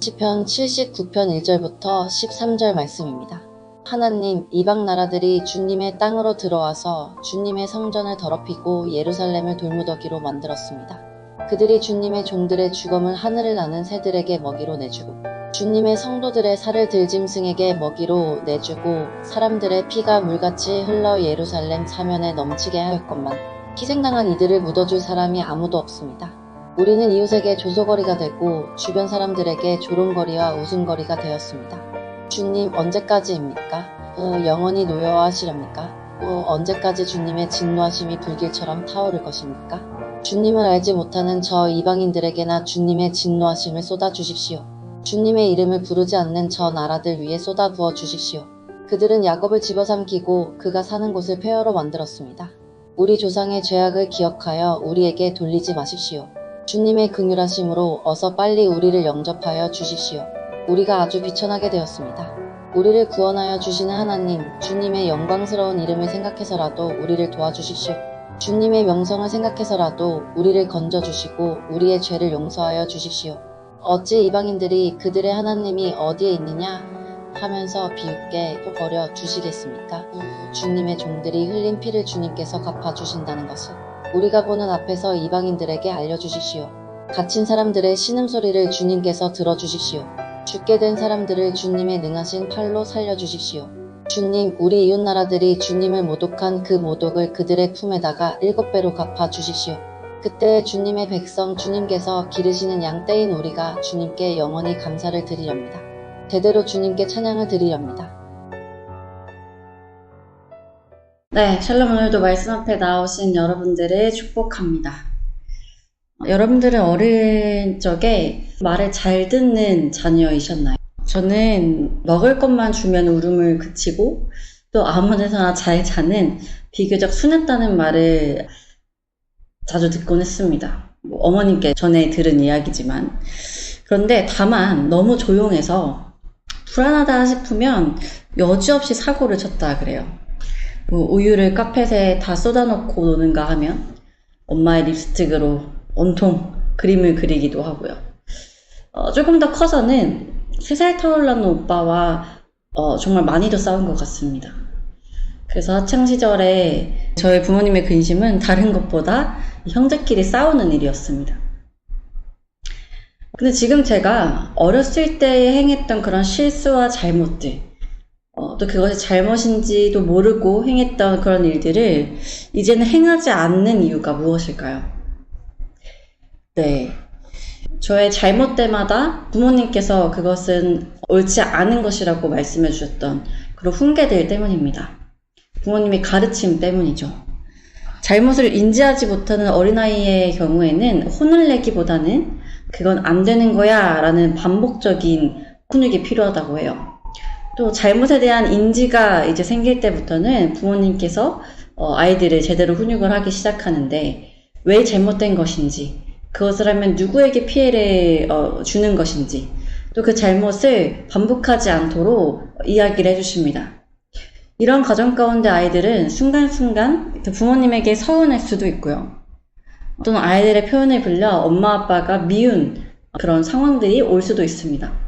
시편 79편 1절부터 13절 말씀입니다. 하나님, 이방 나라들이 주님의 땅으로 들어와서 주님의 성전을 더럽히고 예루살렘을 돌무더기로 만들었습니다. 그들이 주님의 종들의 주검을 하늘을 나는 새들에게 먹이로 내주고 주님의 성도들의 살을 들짐승에게 먹이로 내주고 사람들의 피가 물같이 흘러 예루살렘 사면에 넘치게 하였건만 희생당한 이들을 묻어줄 사람이 아무도 없습니다. 우리는 이웃에게 조소거리가 되고 주변 사람들에게 조롱거리와 웃음거리가 되었습니다. 주님 언제까지입니까? 어, 영원히 노여워하시렵니까? 어, 언제까지 주님의 진노하심이 불길처럼 타오를 것입니까? 주님을 알지 못하는 저 이방인들에게나 주님의 진노하심을 쏟아 주십시오. 주님의 이름을 부르지 않는 저 나라들 위에 쏟아 부어 주십시오. 그들은 야곱을 집어삼키고 그가 사는 곳을 폐허로 만들었습니다. 우리 조상의 죄악을 기억하여 우리에게 돌리지 마십시오. 주님의 긍휼하심으로 어서 빨리 우리를 영접하여 주십시오. 우리가 아주 비천하게 되었습니다. 우리를 구원하여 주시는 하나님, 주님의 영광스러운 이름을 생각해서라도 우리를 도와주십시오. 주님의 명성을 생각해서라도 우리를 건져주시고 우리의 죄를 용서하여 주십시오. 어찌 이방인들이 그들의 하나님이 어디에 있느냐 하면서 비웃게 버려 주시겠습니까? 주님의 종들이 흘린 피를 주님께서 갚아주신다는 것을 우리가 보는 앞에서 이방인들에게 알려주십시오. 갇힌 사람들의 신음소리를 주님께서 들어주십시오. 죽게 된 사람들을 주님의 능하신 팔로 살려주십시오. 주님, 우리 이웃 나라들이 주님을 모독한 그 모독을 그들의 품에다가 일곱 배로 갚아 주십시오. 그때 주님의 백성 주님께서 기르시는 양 떼인 우리가 주님께 영원히 감사를 드리렵니다. 대대로 주님께 찬양을 드리렵니다. 네, 샬롬 오늘도 말씀 앞에 나오신 여러분들을 축복합니다. 여러분들은 어린 적에 말을 잘 듣는 자녀이셨나요? 저는 먹을 것만 주면 울음을 그치고 또 아무 데서나 잘 자는 비교적 순했다는 말을 자주 듣곤 했습니다. 뭐 어머님께 전에 들은 이야기지만. 그런데 다만 너무 조용해서 불안하다 싶으면 여지없이 사고를 쳤다 그래요. 뭐 우유를 카펫에 다 쏟아놓고 노는가 하면 엄마의 립스틱으로 온통 그림을 그리기도 하고요. 어, 조금 더 커서는 3살 터울라는 오빠와 어, 정말 많이도 싸운 것 같습니다. 그래서 학창시절에 저희 부모님의 근심은 다른 것보다 형제끼리 싸우는 일이었습니다. 근데 지금 제가 어렸을 때 행했던 그런 실수와 잘못들, 어, 또 그것이 잘못인지도 모르고 행했던 그런 일들을 이제는 행하지 않는 이유가 무엇일까요? 네. 저의 잘못 때마다 부모님께서 그것은 옳지 않은 것이라고 말씀해 주셨던 그런 훈계들 때문입니다. 부모님의 가르침 때문이죠. 잘못을 인지하지 못하는 어린아이의 경우에는 혼을 내기보다는 그건 안 되는 거야 라는 반복적인 훈육이 필요하다고 해요. 또 잘못에 대한 인지가 이제 생길 때부터는 부모님께서 어, 아이들을 제대로 훈육을 하기 시작하는데 왜 잘못된 것인지 그것을 하면 누구에게 피해를 어, 주는 것인지 또 그 잘못을 반복하지 않도록 이야기를 해주십니다. 이런 가정 가운데 아이들은 순간순간 부모님에게 서운할 수도 있고요. 또는 아이들의 표현을 빌려 엄마 아빠가 미운 그런 상황들이 올 수도 있습니다.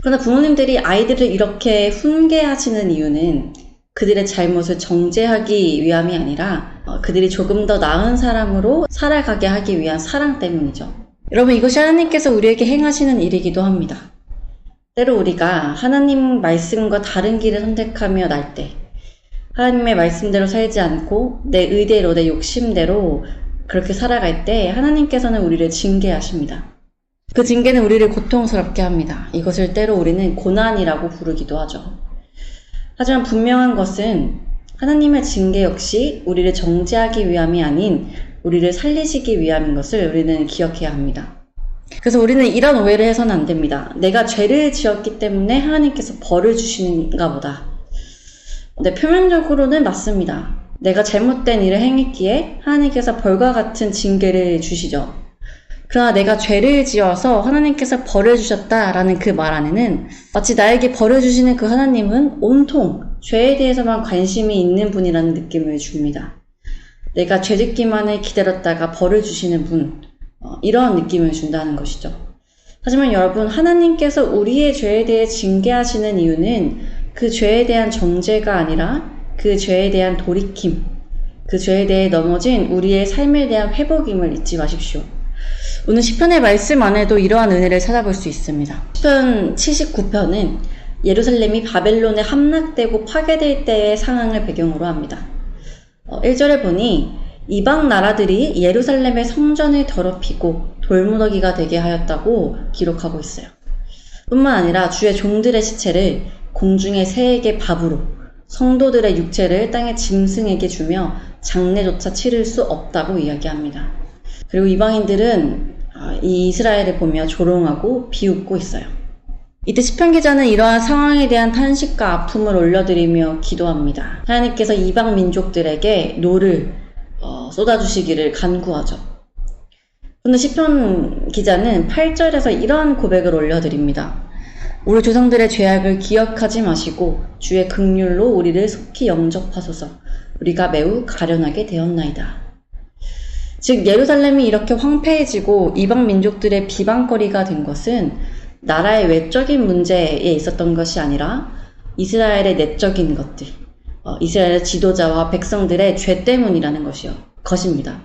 그러나 부모님들이 아이들을 이렇게 훈계하시는 이유는 그들의 잘못을 정죄하기 위함이 아니라 어, 그들이 조금 더 나은 사람으로 살아가게 하기 위한 사랑 때문이죠. 여러분 이것이 하나님께서 우리에게 행하시는 일이기도 합니다. 때로 우리가 하나님 말씀과 다른 길을 선택하며 날 때, 하나님의 말씀대로 살지 않고 내 의대로, 내 욕심대로 그렇게 살아갈 때 하나님께서는 우리를 징계하십니다. 그 징계는 우리를 고통스럽게 합니다. 이것을 때로 우리는 고난이라고 부르기도 하죠. 하지만 분명한 것은 하나님의 징계 역시 우리를 정죄하기 위함이 아닌 우리를 살리시기 위함인 것을 우리는 기억해야 합니다. 그래서 우리는 이런 오해를 해서는 안 됩니다. 내가 죄를 지었기 때문에 하나님께서 벌을 주시는가 보다. 근데 표면적으로는 맞습니다. 내가 잘못된 일을 행했기에 하나님께서 벌과 같은 징계를 주시죠. 그러나 내가 죄를 지어서 하나님께서 벌을 주셨다라는 그 말 안에는 마치 나에게 벌을 주시는 그 하나님은 온통 죄에 대해서만 관심이 있는 분이라는 느낌을 줍니다. 내가 죄 짓기만을 기다렸다가 벌을 주시는 분, 어, 이런 느낌을 준다는 것이죠. 하지만 여러분, 하나님께서 우리의 죄에 대해 징계하시는 이유는 그 죄에 대한 정죄가 아니라 그 죄에 대한 돌이킴, 그 죄에 대해 넘어진 우리의 삶에 대한 회복임을 잊지 마십시오. 오늘 시편의 말씀 안에도 이러한 은혜를 찾아볼 수 있습니다. 시편 79편은 예루살렘이 바벨론에 함락되고 파괴될 때의 상황을 배경으로 합니다. 1절에 보니 이방 나라들이 예루살렘의 성전을 더럽히고 돌무더기가 되게 하였다고 기록하고 있어요. 뿐만 아니라 주의 종들의 시체를 공중의 새에게 밥으로 성도들의 육체를 땅의 짐승에게 주며 장례조차 치를 수 없다고 이야기합니다. 그리고 이방인들은 아, 이 이스라엘을 보며 조롱하고 비웃고 있어요. 이때 시편 기자는 이러한 상황에 대한 탄식과 아픔을 올려드리며 기도합니다. 하나님께서 이방 민족들에게 노를 어, 쏟아주시기를 간구하죠. 근데 시편 기자는 8절에서 이러한 고백을 올려드립니다. 우리 조상들의 죄악을 기억하지 마시고 주의 극률로 우리를 속히 영접하소서. 우리가 매우 가련하게 되었나이다. 즉 예루살렘이 이렇게 황폐해지고 이방 민족들의 비방거리가 된 것은 나라의 외적인 문제에 있었던 것이 아니라 이스라엘의 내적인 것들, 어, 이스라엘의 지도자와 백성들의 죄 때문이라는 것이요, 것입니다.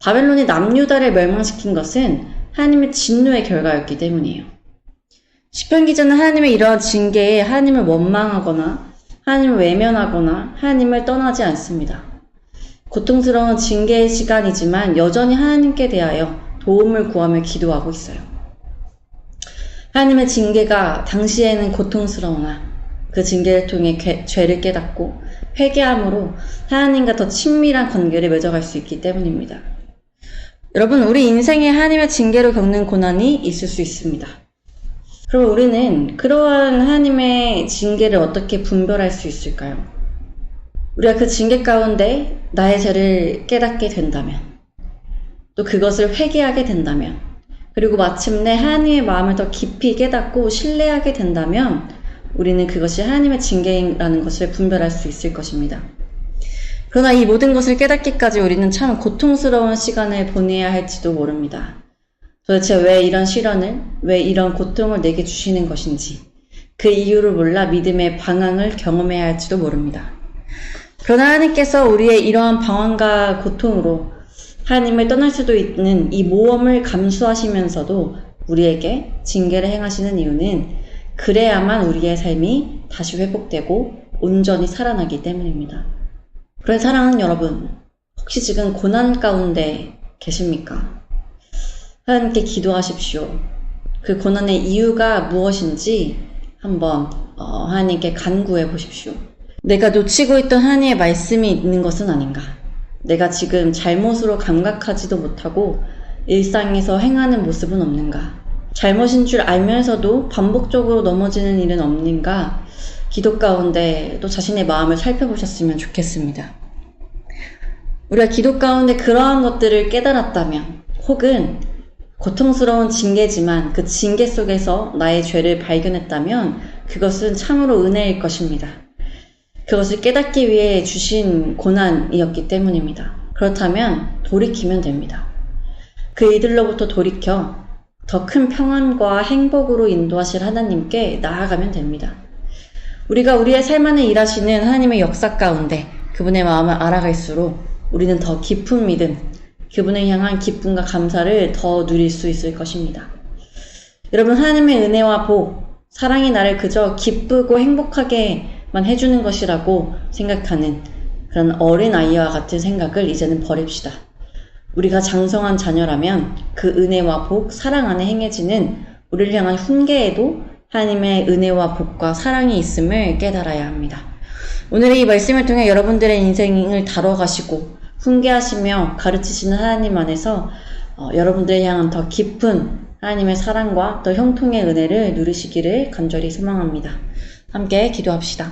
바벨론이 남유다를 멸망시킨 것은 하나님의 진노의 결과였기 때문이에요. 시편 기자는 하나님의 이러한 징계에 하나님을 원망하거나 하나님을 외면하거나 하나님을 떠나지 않습니다. 고통스러운 징계의 시간이지만 여전히 하나님께 대하여 도움을 구하며 기도하고 있어요. 하나님의 징계가 당시에는 고통스러우나 그 징계를 통해 괴- 죄를 깨닫고 회개함으로 하나님과 더 친밀한 관계를 맺어갈 수 있기 때문입니다. 여러분, 우리 인생에 하나님의 징계로 겪는 고난이 있을 수 있습니다. 그럼 우리는 그러한 하나님의 징계를 어떻게 분별할 수 있을까요? 우리가 그 징계 가운데 나의 죄를 깨닫게 된다면, 또 그것을 회개하게 된다면, 그리고 마침내 하나님의 마음을 더 깊이 깨닫고 신뢰하게 된다면, 우리는 그것이 하나님의 징계라는 것을 분별할 수 있을 것입니다. 그러나 이 모든 것을 깨닫기까지 우리는 참 고통스러운 시간을 보내야 할지도 모릅니다. 도대체 왜 이런 시련을, 왜 이런 고통을 내게 주시는 것인지, 그 이유를 몰라 믿음의 방황을 경험해야 할지도 모릅니다. 그러나 하나님께서 우리의 이러한 방황과 고통으로 하나님을 떠날 수도 있는 이 모험을 감수하시면서도 우리에게 징계를 행하시는 이유는 그래야만 우리의 삶이 다시 회복되고 온전히 살아나기 때문입니다. 그런 사랑하는 여러분, 혹시 지금 고난 가운데 계십니까? 하나님께 기도하십시오. 그 고난의 이유가 무엇인지 한번 어, 하나님께 간구해 보십시오. 내가 놓치고 있던 하나님의 말씀이 있는 것은 아닌가? 내가 지금 잘못으로 감각하지도 못하고 일상에서 행하는 모습은 없는가? 잘못인 줄 알면서도 반복적으로 넘어지는 일은 없는가? 기도 가운데 또 자신의 마음을 살펴보셨으면 좋겠습니다. 우리가 기도 가운데 그러한 것들을 깨달았다면, 혹은 고통스러운 징계지만 그 징계 속에서 나의 죄를 발견했다면, 그것은 참으로 은혜일 것입니다. 그것을 깨닫기 위해 주신 고난이었기 때문입니다. 그렇다면 돌이키면 됩니다. 그 이들로부터 돌이켜 더 큰 평안과 행복으로 인도하실 하나님께 나아가면 됩니다. 우리가 우리의 삶 안에 일하시는 하나님의 역사 가운데 그분의 마음을 알아갈수록 우리는 더 깊은 믿음, 그분을 향한 기쁨과 감사를 더 누릴 수 있을 것입니다. 여러분, 하나님의 은혜와 복, 사랑이 나를 그저 기쁘고 행복하게 만 해주는 것이라고 생각하는 그런 어린 아이와 같은 생각을 이제는 버립시다. 우리가 장성한 자녀라면 그 은혜와 복, 사랑 안에 행해지는 우리를 향한 훈계에도 하나님의 은혜와 복과 사랑이 있음을 깨달아야 합니다. 오늘의 이 말씀을 통해 여러분들의 인생을 다뤄가시고 훈계하시며 가르치시는 하나님 안에서 어, 여러분들을 향한 더 깊은 하나님의 사랑과 더 형통의 은혜를 누리시기를 간절히 소망합니다. 함께 기도합시다.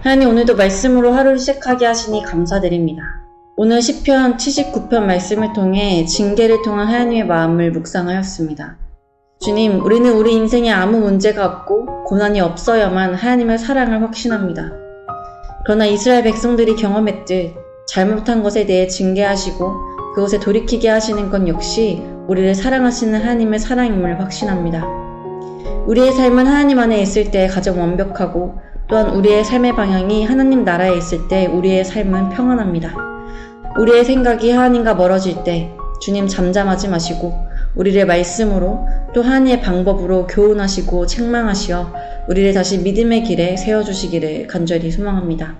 하나님 오늘도 말씀으로 하루를 시작하게 하시니 감사드립니다. 오늘 시편 79편 말씀을 통해 징계를 통한 하나님의 마음을 묵상하였습니다. 주님, 우리는 우리 인생에 아무 문제가 없고 고난이 없어야만 하나님의 사랑을 확신합니다. 그러나 이스라엘 백성들이 경험했듯 잘못한 것에 대해 징계하시고 그것에 돌이키게 하시는 건 역시 우리를 사랑하시는 하나님의 사랑임을 확신합니다. 우리의 삶은 하나님 안에 있을 때 가장 완벽하고 또한 우리의 삶의 방향이 하나님 나라에 있을 때 우리의 삶은 평안합니다. 우리의 생각이 하나님과 멀어질 때 주님 잠잠하지 마시고 우리를 말씀으로 또 하나님의 방법으로 교훈하시고 책망하시어 우리를 다시 믿음의 길에 세워주시기를 간절히 소망합니다.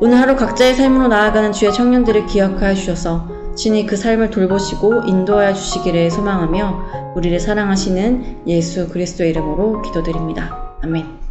오늘 하루 각자의 삶으로 나아가는 주의 청년들을 기억하여 주셔서 진이 그 삶을 돌보시고 인도하여 주시기를 소망하며 우리를 사랑하시는 예수 그리스도의 이름으로 기도드립니다. 아멘.